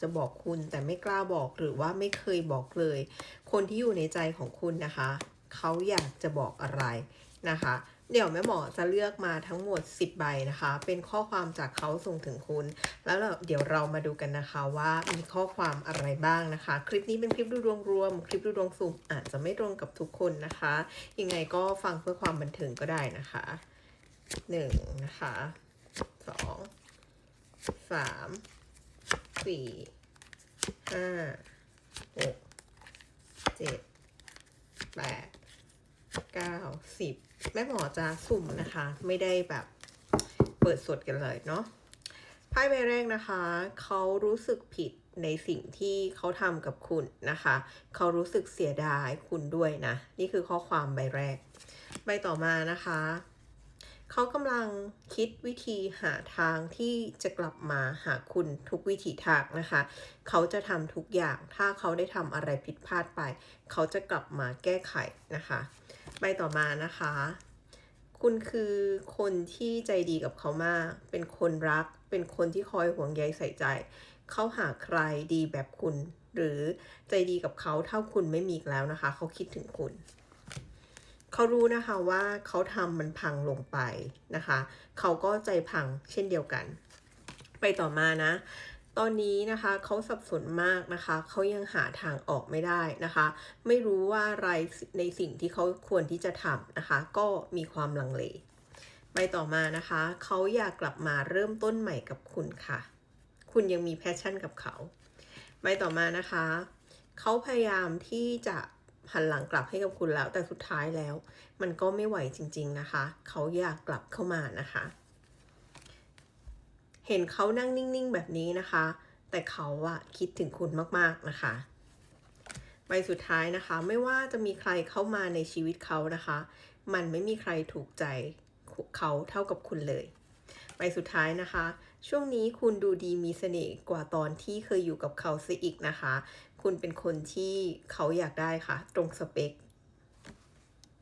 จะบอกคุณแต่ไม่กล้าบอกหรือว่าไม่เคยบอกเลย คนที่อยู่ในใจของคุณนะคะ เขาอยากจะบอกอะไรนะคะ เดี๋ยวแม่หมอจะเลือกมาทั้งหมด 10 ใบนะคะ เป็นข้อความจากเขาส่งถึงคุณ แล้วเดี๋ยวเรามาดูกันนะคะว่ามีข้อความอะไรบ้างนะคะ คลิปนี้เป็นคลิปดูดวงรวม คลิปดูดวงสุ่มอาจจะไม่ตรงกับทุกคนนะคะ ยังไงก็ฟังเพื่อความบันเทิงก็ได้นะคะหนึ่งนะคะสอง สี่ห้าหกเจ็ดแปดเก้าสิบแม่หมอจะสุ่มนะคะ ไม่ได้แบบเปิดสดกันเลยเนาะไพ่ใบแรกนะคะ เขารู้สึกผิดในสิ่งที่เขาทำกับคุณนะคะ เขารู้สึกเสียดายคุณด้วยนะ นี่คือข้อความใบแรก ใบต่อมานะคะ เขากำลังคิดวิธีหาทางที่จะกลับมาหาคุณทุกวิถีทางนะคะ เขาจะทำทุกอย่าง ถ้าเขาได้ทำอะไรผิดพลาดไป เขาจะกลับมาแก้ไขนะคะใบต่อมานะคะ คุณคือคนที่ใจดีกับเขามาก เป็นคนรัก เป็นคนที่คอยห่วงใยใส่ใจ เขาหาใครดีแบบคุณ หรือใจดีกับเขาเท่าคุณไม่มีแล้วนะคะ เขาคิดถึงคุณ เขารู้นะคะว่าเขาทำมันพังลงไปนะคะ เขาก็ใจพังเช่นเดียวกัน ไปต่อมานะ ตอนนี้นะคะเขาสับสนมากนะคะ เขายังหาทางออกไม่ได้นะคะ ไม่รู้ว่าอะไรในสิ่งที่เขาควรที่จะทำนะคะ ก็มีความลังเล ไปต่อมานะคะ เขาอยากกลับมาเริ่มต้นใหม่กับคุณค่ะ คุณยังมีแพชชั่นกับเขา ไปต่อมานะคะ เขาพยายามที่จะ หันหลังกลับให้กับคุณแล้ว แต่สุดท้ายแล้ว มันก็ไม่ไหวจริง ๆนะคะ เขาอยากกลับเข้ามานะคะ เห็นเขานั่งนิ่งๆแบบนี้นะคะ แต่เขาอะคิดถึงคุณมากๆนะคะใบสุดท้ายนะคะ ไม่ว่าจะมีใครเข้ามาในชีวิตเขานะคะ มันไม่มีใครถูกใจเขาเท่ากับคุณเลยใบสุดท้ายนะคะ ช่วงนี้คุณดูดีมีเสน่ห์กว่าตอนที่เคยอยู่กับเขาซะอีกนะคะ คุณเป็นคนที่เขาอยากได้ค่ะ ตรงสเปค